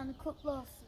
çocukların 23 Nisan'ı kutlu olsun.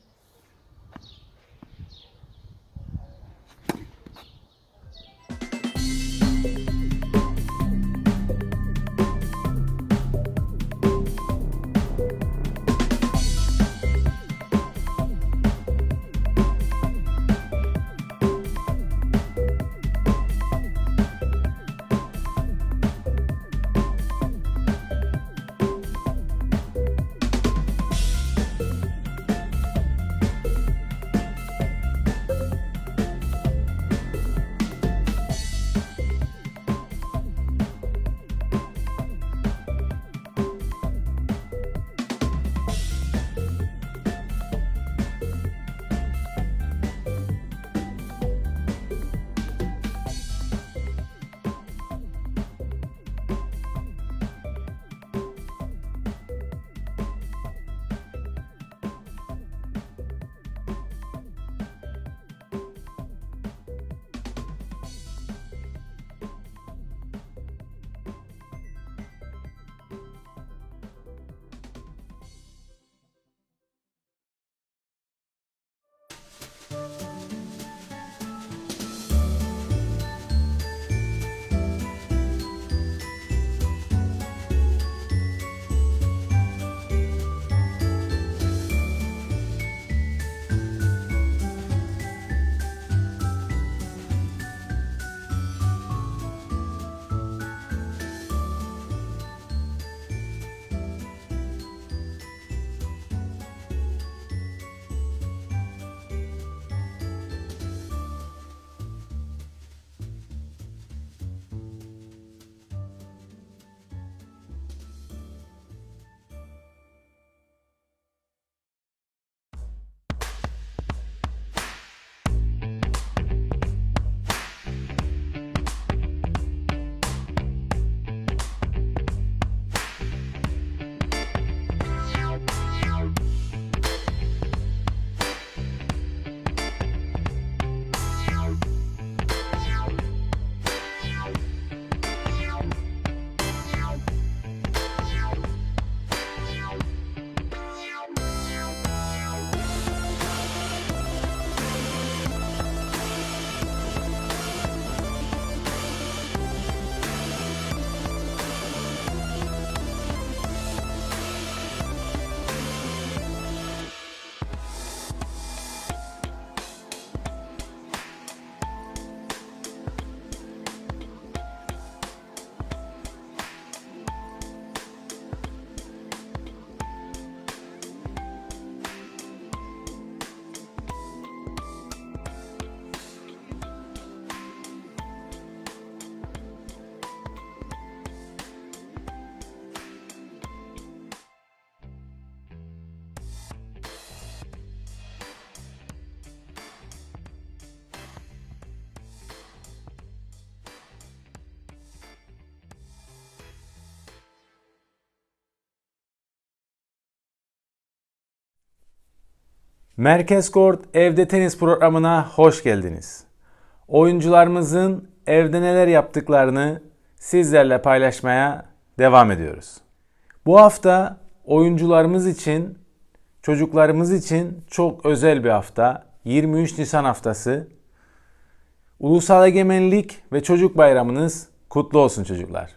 Merkez Kort Evde Tenis programına hoş geldiniz. Oyuncularımızın evde neler yaptıklarını sizlerle paylaşmaya devam ediyoruz. Bu hafta oyuncularımız için, çocuklarımız için çok özel bir hafta. 23 Nisan haftası. Ulusal Egemenlik ve Çocuk Bayramınız kutlu olsun çocuklar.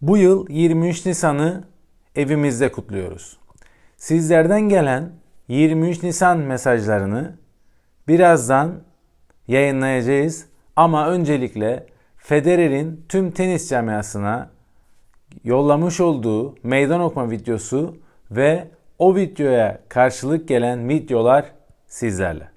Bu yıl 23 Nisan'ı evimizde kutluyoruz. Sizlerden gelen 23 Nisan mesajlarını birazdan yayınlayacağız. Ama öncelikle Federer'in tüm tenis camiasına yollamış olduğu meydan okuma videosu ve o videoya karşılık gelen videolar sizlerle.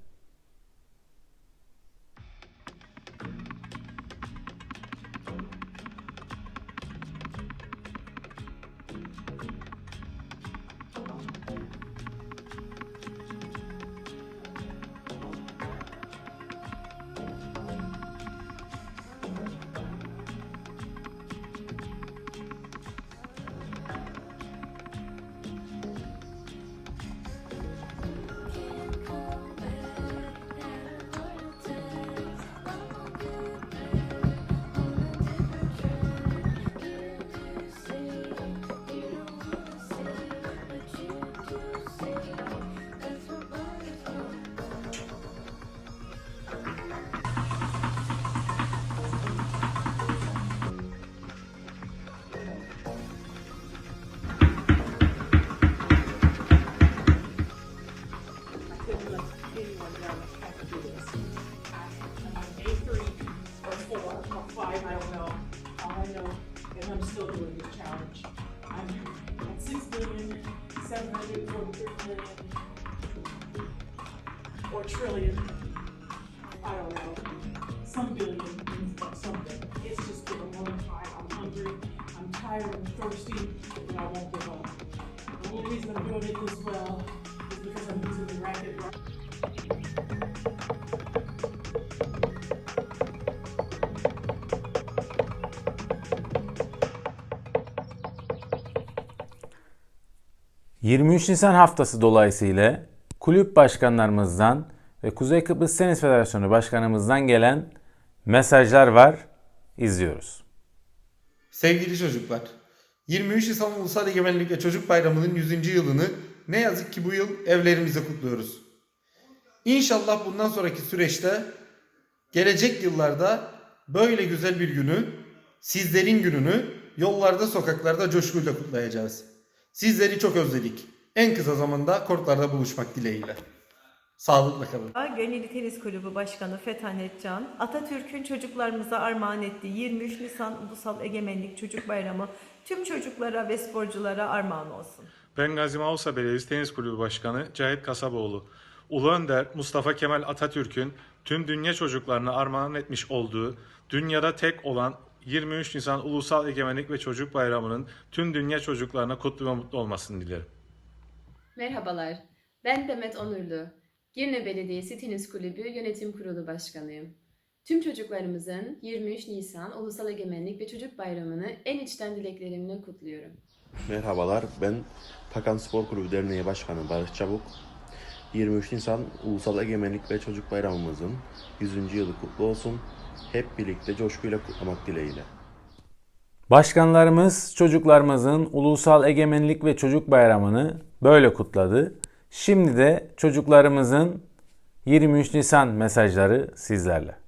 still doing this challenge. I'm at six billion, seven hundred forty-three million, or trillion. ...23 Nisan haftası dolayısıyla kulüp başkanlarımızdan ve Kuzey Kıbrıs Tenis Federasyonu Başkanımızdan gelen mesajlar var. İzliyoruz. Sevgili çocuklar, 23 Nisan Ulusal Egemenlik ve Çocuk Bayramı'nın 100. yılını ne yazık ki bu yıl evlerimizde kutluyoruz. İnşallah bundan sonraki süreçte gelecek yıllarda böyle güzel bir günü, sizlerin gününü yollarda, sokaklarda coşkuyla kutlayacağız. Sizleri çok özledik. En kısa zamanda kortlarda buluşmak dileğiyle. Sağlıkla kalın. Gönüllü Tenis Kulübü Başkanı Fethanet Can, Atatürk'ün çocuklarımıza armağan ettiği 23 Nisan Ulusal Egemenlik Çocuk Bayramı tüm çocuklara ve sporculara armağan olsun. Ben Gazi Mausa Belediyesi Tenis Kulübü Başkanı Cahit Kasaboğlu. Ulu Önder Mustafa Kemal Atatürk'ün tüm dünya çocuklarına armağan etmiş olduğu, dünyada tek olan 23 Nisan Ulusal Egemenlik ve Çocuk Bayramı'nın tüm dünya çocuklarına kutlu ve mutlu olmasını dilerim. Merhabalar, ben Demet Onurlu. Girne Belediyesi Tenis Kulübü Yönetim Kurulu Başkanıyım. Tüm çocuklarımızın 23 Nisan Ulusal Egemenlik ve Çocuk Bayramı'nı en içten dileklerimle kutluyorum. Merhabalar, ben Takan Spor Kulübü Derneği Başkanı Barış Çabuk. 23 Nisan Ulusal Egemenlik ve Çocuk Bayramımızın 100. yılı kutlu olsun. Hep birlikte coşkuyla kutlamak dileğiyle. Başkanlarımız çocuklarımızın Ulusal Egemenlik ve Çocuk Bayramı'nı böyle kutladı. Şimdi de çocuklarımızın 23 Nisan mesajları sizlerle.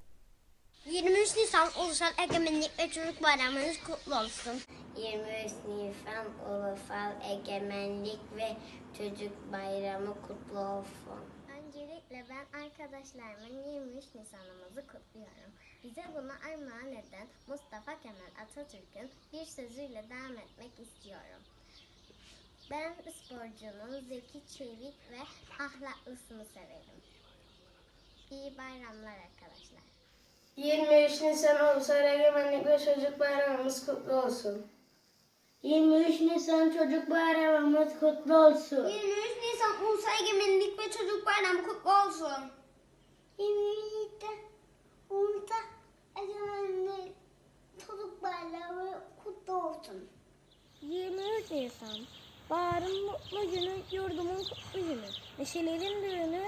23 Nisan Ulusal Egemenlik ve Çocuk Bayramınız kutlu olsun. 23 Nisan Ulusal Egemenlik ve Çocuk Bayramı kutlu olsun. Öncelikle ben arkadaşlarımın 23 Nisan'ımızı kutluyorum. Bize bunu armağan eden Mustafa Kemal Atatürk'ün bir sözüyle devam etmek istiyorum. Ben sporcunun zeki, çevik ve ahlaklısını severim. İyi bayramlar arkadaşlar. 23 Nisan Ulusal Egemenlik ve Çocuk Bayramımız kutlu olsun. 23 Nisan Çocuk Bayramımız kutlu olsun. 23 Nisan Ulusal Egemenlik ve Çocuk Bayramı kutlu olsun. 23 Nisan Ulusal Egemenlik Çocuk Bayramı kutlu olsun. 23 Nisan Baharın mutlu günü, yurdumun kutlu günü. Neşelerin düğünü,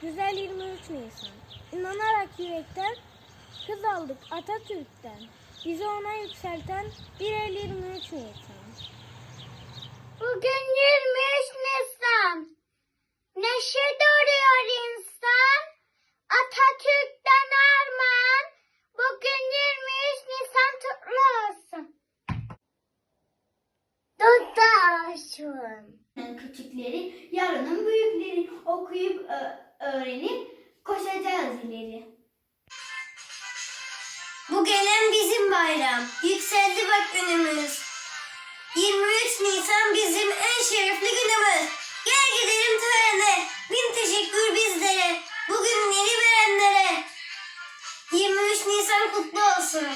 güzel 23 Nisan. İnanarak yürekten, kız aldık Atatürk'ten. Bizi ona yükselten bir el 23 Nisan. Bugün 23 Nisan. Neşe doğuyor insan. Atatürk'ten armağan. Bugün 23 Nisan kutlu olsun. Dudağışın. Küçükleri, yarının büyükleri okuyup öğrenip koşacağız ileri. Bu gelen bizim bayram. Yükseldi bak günümüz. 23 Nisan bizim en şerefli günümüz. Gel gidelim törene. Bin teşekkür bizlere. Bugünleri verenlere. 23 Nisan kutlu olsun.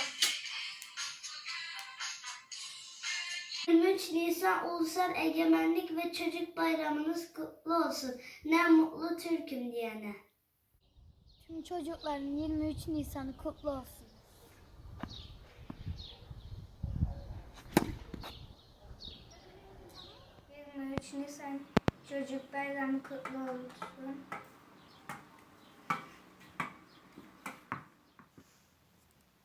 23 Nisan Ulusal Egemenlik ve Çocuk Bayramınız kutlu olsun. Ne mutlu Türk'üm diyene. Tüm çocukların 23 Nisan'ı kutlu olsun. Nisan Çocuk Bayramı kutlu olsun.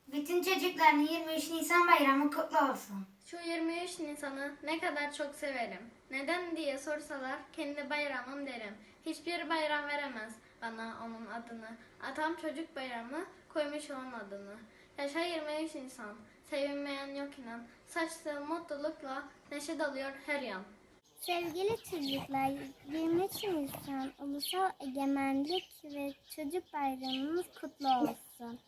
Bütün çocukların 23 Nisan Bayramı kutlu olsun. Şu 23 Nisan'ı ne kadar çok severim. Neden diye sorsalar kendi bayramım derim. Hiçbir bayram veremez bana onun adını. Atam çocuk bayramı koymuş onun adını. Yaşa 23 Nisan, sevinmeyen yok inan. Saçtığı mutlulukla neşe dalıyor her yan. Sevgili çocuklar, 23 Nisan Ulusal Egemenlik ve Çocuk Bayramımız kutlu olsun.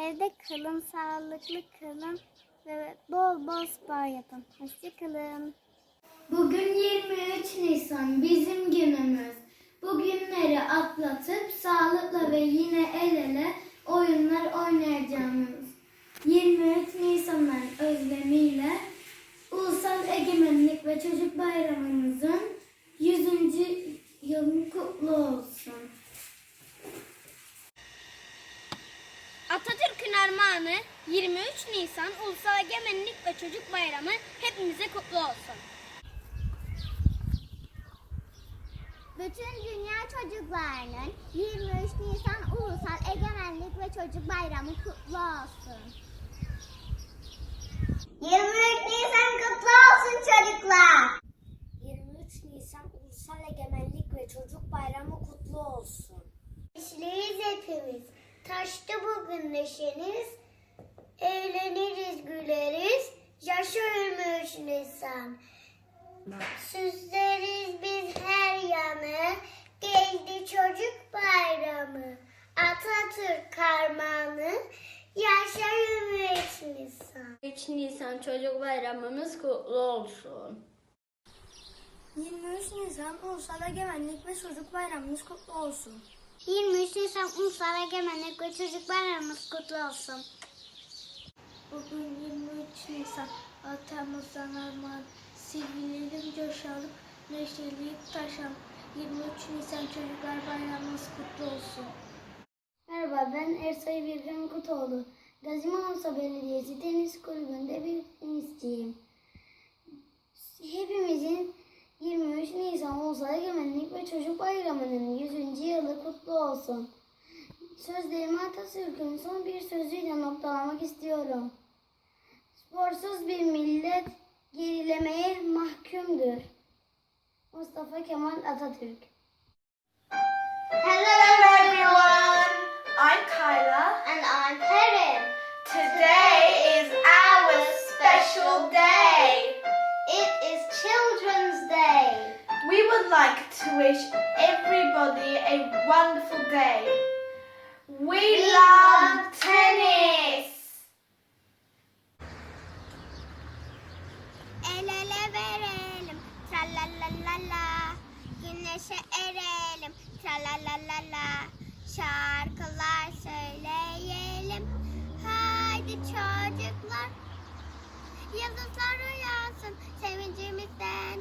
Evde kalın, sağlıklı kalın ve bol bol spor yapın. Hoşçakalın. Bugün 23 Nisan bizim günümüz. Bu günleri atlatıp sağlıkla ve yine el ele oyunlar oynayacağımız 23 Nisan'ın özlemiyle Ulusal Egemenlik ve Çocuk Bayramımızın 100. yılı kutlu olsun. Atatürk'ün armağanı 23 Nisan Ulusal Egemenlik ve Çocuk Bayramı hepimize kutlu olsun. Bütün dünya çocuklarının 23 Nisan Ulusal Egemenlik ve Çocuk Bayramı kutlu olsun. 23 Nisan kutlu olsun çocuklar. 23 Nisan Ulusal Egemenlik ve Çocuk Bayramı kutlu olsun. İşleyiz hepimiz. Taştı bugün neşeniz. Eğleniriz, güleriz. Yaşa 23 Nisan. Süsleriz biz her yanı. Geldi çocuk bayramı. Atatürk karmanı. Yaşa 23 Nisan. 3 Nisan Çocuk Bayramımız kutlu olsun. 23 Nisan Ulusal Egemenlik ve Çocuk Bayramımız kutlu olsun. 23 Nisan Ulusal Egemenlik ve Çocuk Bayramımız kutlu olsun. Bugün 23 Nisan atamızdan armağan. Sivrilerim coşalıp neşeliyip taşan. 23 Nisan Çocuklar Bayramımız kutlu olsun. Merhaba ben Ersay Birgen Kutoğlu. Gazi Manisa Belediyesi Tenis Kulübü'nde bir tenisçiyim. Hepimizin 23 Nisan Ulusal Egemenlik ve Çocuk Bayramı'nın 100. yılı kutlu olsun. Sözlerimi Atatürk'ün son bir sözüyle noktalamak istiyorum. Sporsuz bir millet gerilemeye mahkumdur. Mustafa Kemal Atatürk Hello everyone. I'm Kyla. And I'm. Today is our special day. It is Children's Day. We would like to wish everybody a wonderful day. We, love tennis. El ele verelim, tra la la la la. Güneşe erelim, tra la la la la. Şarkılar söyleyelim, haydi çocuklar. Yıldızlar uyansın sevincimizden.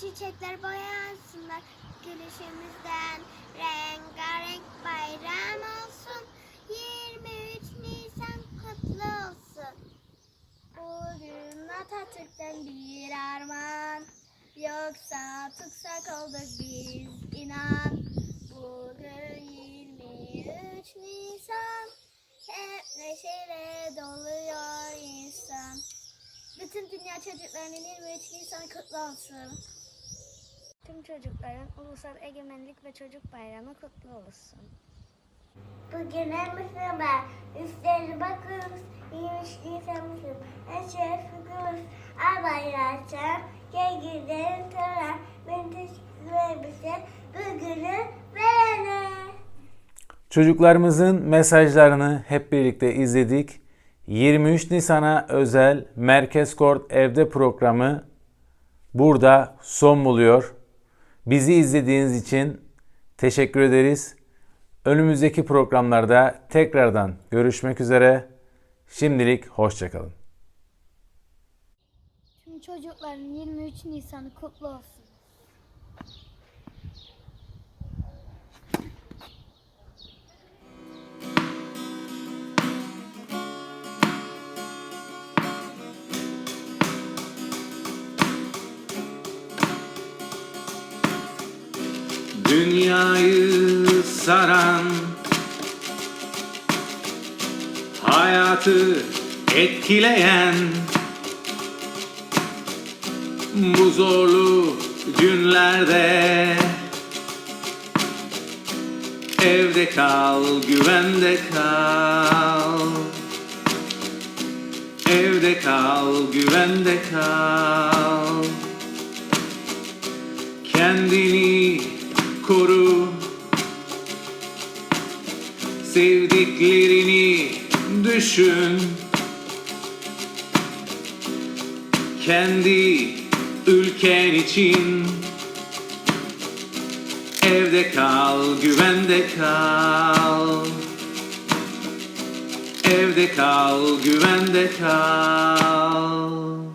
Çiçekler boyansınlar gülüşümüzden. Rengarenk bayram olsun, 23 Nisan kutlu olsun. Bugün Atatürk'ten bir armağan Yoksa tutsak olduk biz inan Bugün 23 Nisan Hep neşeyle doluyor insan Bütün dünya çocuklarının 23 Nisan kutlu olsun Tüm çocukların Ulusal Egemenlik ve Çocuk Bayramı kutlu olsun. Bugün en haber üstlerine bakıyoruz. 23 Nisan'ımızın en şerefli günümüz. Ay bayrağı gel gidelim tören. Ben teşekkür bize bugünü verene. Çocuklarımızın mesajlarını hep birlikte izledik. 23 Nisan'a özel Merkez Kort Evde programı burada son buluyor. Bizi izlediğiniz için teşekkür ederiz. Önümüzdeki programlarda tekrardan görüşmek üzere. Şimdilik hoşçakalın. Tüm çocukların 23 Nisan'ı kutlu olsun. Saran Hayatı etkileyen Bu zorlu günlerde Evde kal, güvende kal. Evde kal, güvende kal. Kendini koru Sevdiklerini düşün. Kendi ülken için. Evde kal, güvende kal. Evde kal, güvende kal